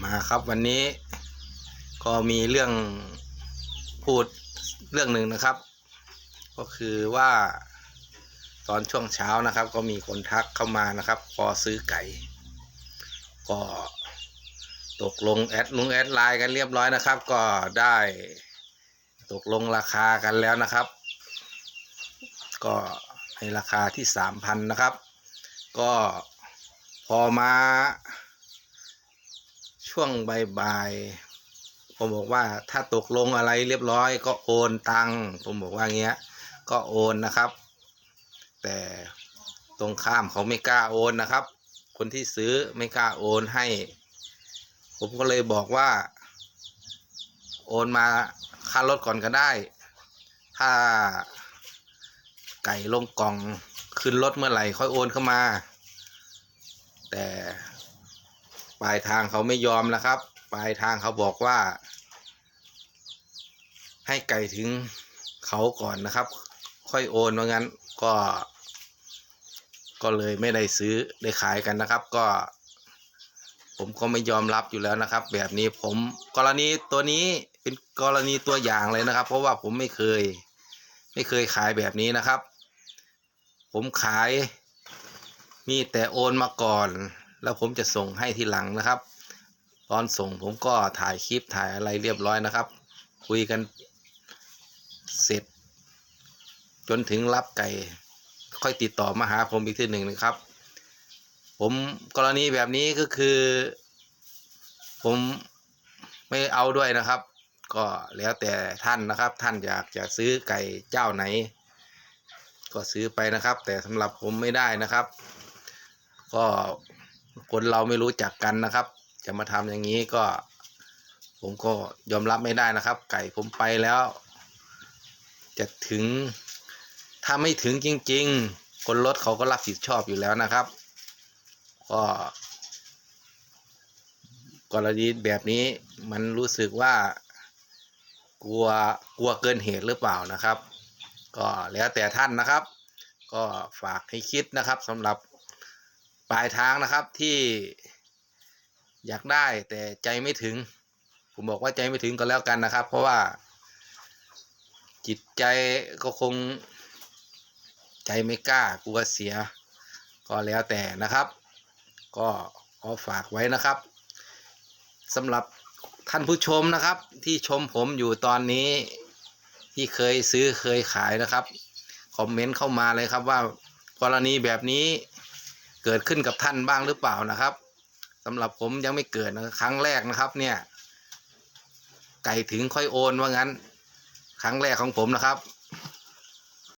มาครับวันนี้ก็มีเรื่องพูดเรื่องหนึ่งนะครับ ก็คือว่าตอนช่วงเช้านะครับ ก็มีคนทักเข้ามานะครับพอซื้อไก่ ก็ตกลงแอดลุงแอดไลน์กันเรียบร้อยนะครับ ก็ได้ตกลงราคากันแล้วนะครับ ก็ในราคาที่สามพันนะครับ ก็พอมา ช่วงบ่ายๆผมบอกว่าถ้าตกลงอะไรเรียบร้อย ก็โอนตังค์ผมบอกว่าเงี้ย ก็โอนนะครับ แต่ตรงข้ามเขาไม่กล้าโอนนะครับ คนที่ซื้อไม่กล้าโอนให้ ผมก็เลยบอกว่า โอนมาค่ารถก่อนก็ได้ ถ้าไก่ลงกล่องขึ้นรถเมื่อไหร่ค่อยโอนเข้ามา แต่ ปลายทางเขาไม่ยอมนะครับ ปลายทางเขาบอกว่า ให้ไก่ถึงเขาก่อนนะครับ ค่อยโอนว่างั้นก็ ก็เลยไม่ได้ซื้อได้ขายกันนะครับ ก็ ผมก็ไม่ยอมรับอยู่แล้วนะครับ แบบนี้ผมกรณีตัวนี้เป็นกรณีตัวอย่างเลยนะครับ เพราะว่าผมไม่เคย ไม่เคยขายแบบนี้นะครับ ผมขายมีแต่โอนมาก่อน แล้วผมจะส่งให้ทีหลังนะครับ ตอนส่งผมก็ถ่ายคลิปถ่ายอะไรเรียบร้อยนะครับ คุยกันเสร็จ จนถึงรับไก่ ค่อยติดต่อมาหาผมอีกทีหนึ่งนะครับ ผมกรณีแบบนี้ก็คือ ผมไม่เอาด้วยนะครับ ก็แล้วแต่ท่านนะครับ ท่านอยากจะซื้อไก่เจ้าไหน ก็ซื้อไปนะครับ แต่สำหรับผมไม่ได้นะครับ ก็ คนเราไม่รู้จักกันนะครับ จะมาทำอย่างนี้ก็ ผมก็ยอมรับไม่ได้นะครับ ไก่ผมไปแล้ว จะถึง ถ้าไม่ถึงจริง ๆ คนรถเขาก็รับผิดชอบอยู่แล้วนะครับ ก็กรณีแบบนี้มันรู้สึกว่ากลัวกลัวเกินเหตุหรือเปล่านะครับ ก็แล้วแต่ท่านนะครับ ก็ฝากให้คิดนะครับสำหรับ ปลายทางนะครับที่อยากได้แต่ใจไม่ถึง ผมบอกว่าใจไม่ถึงก็แล้วกันนะครับ เพราะว่า จิตใจก็คงใจไม่กล้ากลัวเสีย ก็แล้วแต่นะครับ ก็ขอฝากไว้นะครับสำหรับท่านผู้ชมนะครับ ที่ชมผมอยู่ตอนนี้ที่เคยซื้อเคยขายนะครับ คอมเมนต์เข้ามาเลยครับว่ากรณีแบบนี้ เกิดขึ้นกับท่านบ้างหรือเปล่านะครับสำหรับผมยังไม่เกิดนะครั้งแรกนะครับ เนี่ย ไก่ถึงค่อยโอนว่างั้น ครั้งแรกของผมนะครับ